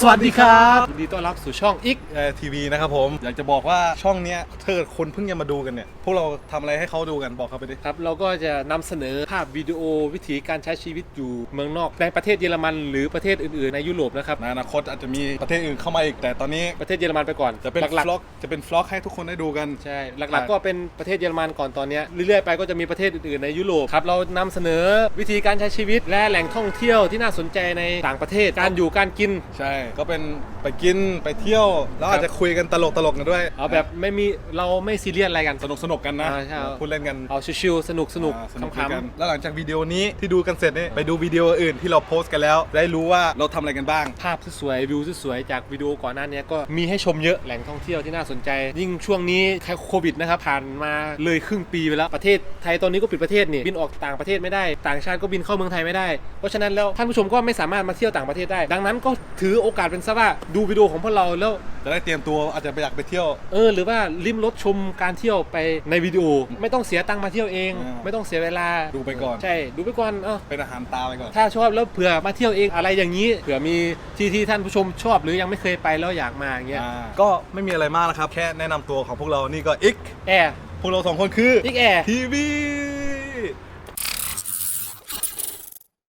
สวัสดีครับยินดีต้อนรับสู่ช่องอีกเอ่อทีวีนะครับผม อยากจะบอกว่าช่องเนี้ยถ้าเกิดคนเพิ่งจะมาดูกันเนี่ย พวกเราทำอะไรให้เขาดูกันบอกเขาไปดิครับ เราก็จะนำเสนอภาพวิดีโอวิถีการใช้ชีวิตอยู่เมืองนอกในประเทศเยอรมัน หรือประเทศอื่นๆในยุโรปนะครับในอนาคตอาจจะมีประเทศอื่นเข้ามาอีกแต่ตอนนี้ประเทศเยอรมันไปก่อนจะเป็นหลักฟล็อกจะเป็นฟล็อกให้ทุกคนได้ดูกันๆใช่หลักๆ ก็เป็นประเทศเยอรมันก่อนตอนเนี้ยเรื่อยๆไปก็จะมีประเทศอื่นๆในยุโรปครับเรานำเสนอวิธีการใช้ชีวิตและแหล่งท่องเที่ยวที่น่าสนใจในต่างประเทศการอยู่การกินใช่ก็เป็นไปกินไปเที่ยว แล้วอาจจะคุยกันตลกตลกๆกันด้วยเอาแบบไม่มีเราไม่ซีเรียสอะไรกันสนุกสนุกๆกันนะอ่าใช่ครับพูดเล่นกันเอาชิวๆสนุกสนุกอ่าสนุกขำกันๆแล้วหลังจากวิดีโอนี้ที่ดูกันเสร็จเนี่ยไปดูวิดีโออื่นที่เราโพสต์กันแล้วได้รู้ว่าเราทำอะไรกันบ้างภาพสวยๆวิวสวยๆจากวิดีโอก่อนหน้านี้ก็มีให้ชมเยอะแหล่งท่องเที่ยวที่น่าสนใจ ยิ่งช่วงนี้โควิดนะครับผ่านมาเลยครึ่งปีไปแล้วประเทศไทยตอนนี้ก็ปิดประเทศนี่บินออกต่างประเทศไม่ได้ ต่างชาติก็บินเข้าเมืองไทยไม่ได้เพราะฉะนั้นแล้วท่านผู้ชมก็ไม่สามารถมาเที่ยวต่างประเทศได้ ดังนั้นก็ถือโอกาสเป็นซะว่าดูวิดีโอของพวกเราแล้ว จะได้เตรียมตัวอาจจะไปอยากไปเที่ยว เออหรือว่าริมรถชมการเที่ยวไปในวิดีโอ ไม่ต้องเสียตังค์มาเที่ยวเอง อ่า ไม่ต้องเสียเวลาดูไปก่อน ใช่ดูไปก่อนเออเป็นอาหารตาไปก่อน ถ้าชอบแล้วเผื่อมาเที่ยวเองอะไรอย่างนี้เผื่อมีที่ที่ท่านผู้ชมชอบหรือยังไม่เคยไปแล้วอยากมาอย่างเงี้ยอ่าก็ไม่มีอะไรมากนะครับ แค่แนะนำตัวของพวกเรานี่ก็อิก แอร์พวกเราสองคนคือ อีกแอร์ ทีวี